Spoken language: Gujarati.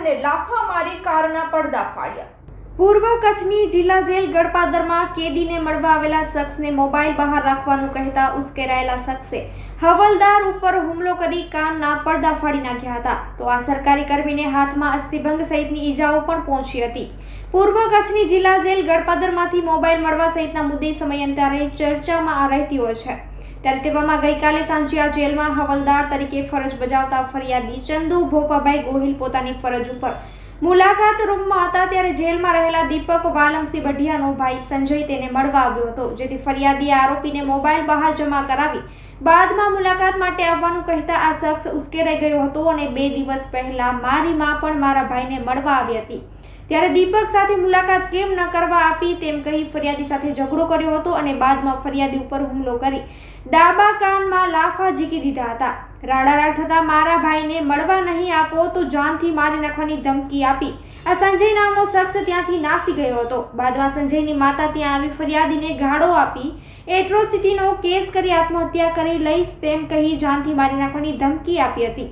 અને લાફા મારી કારના પડદા ફાડ્યા. પૂર્વ કચ્છની જિલ્લા જેલ ગડપાદરમાં કેદીને મળવા આવેલા શખ્સને મોબાઈલ બહાર રાખવાનું કહેતા ઉશ્કેરાયેલા શખ્સે હવલદાર ઉપર હુમલો કરી કાનના પડદા ફાડી નાખ્યા હતા. તો આ સરકારી કર્મીને હાથમાં અસ્થિભંગ સહિતની ઈજાઓ પણ પહોંચી હતી. પૂર્વ કચ્છની જિલ્લા જેલ ગડપાદરમાંથી મોબાઈલ મળવા સહિતના મુદ્દે સમયાંતરે ચર્ચામાં આ રહેતી હોય છે. ત્યારે તેવામાં ગઈકાલે સાંજે આ જેલમાં હવલદાર તરીકે ફરજ બજાવતા ફરિયાદી ચંદુ, ભોપાભાઈ ગોહિલ પોતાની ફરજ ઉપર મુલાકાત રૂમમાં હતા ત્યારે જેલમાં રહેલા દીપક વાલમસિંહ બઢિયાનો ભાઈ સંજય તેને મળવા આવ્યો હતો, જેથી ફરિયાદીએ આરોપીને મોબાઈલ બહાર જમા કરાવી બાદમાં મુલાકાત માટે આવવાનું કહેતા આ શખ્સ ઉશ્કેરાઈ ગયો હતો અને બે દિવસ પહેલા મારી માં પણ મારા ભાઈને મળવા આવી હતી. ત્યારે દીપક સાથે મુલાકાત કેમ ન કરવા આપી તેમ કહી ફરિયાદી સાથે ઝઘડો કર્યો હતો અને બાદમાં ફરિયાદી ઉપર હુમલો કરી ડાબા કાનમાં લાફા ઝીકી દીધા હતા. રાડારાડ થતાં મારા ભાઈને મળવા નહીં આપો તો જાનથી મારી નાખવાની ધમકી આપી. આ સંજય નામનો શખ્સ ત્યાંથી નાસી ગયો હતો. બાદમાં સંજયની માતા ત્યાં આવી ફરિયાદીને ગાળો આપી એટ્રોસિટીનો કેસ કરી આત્મહત્યા કરી લઈશ તેમ કહી જાનથી મારી નાખવાની ધમકી આપી હતી.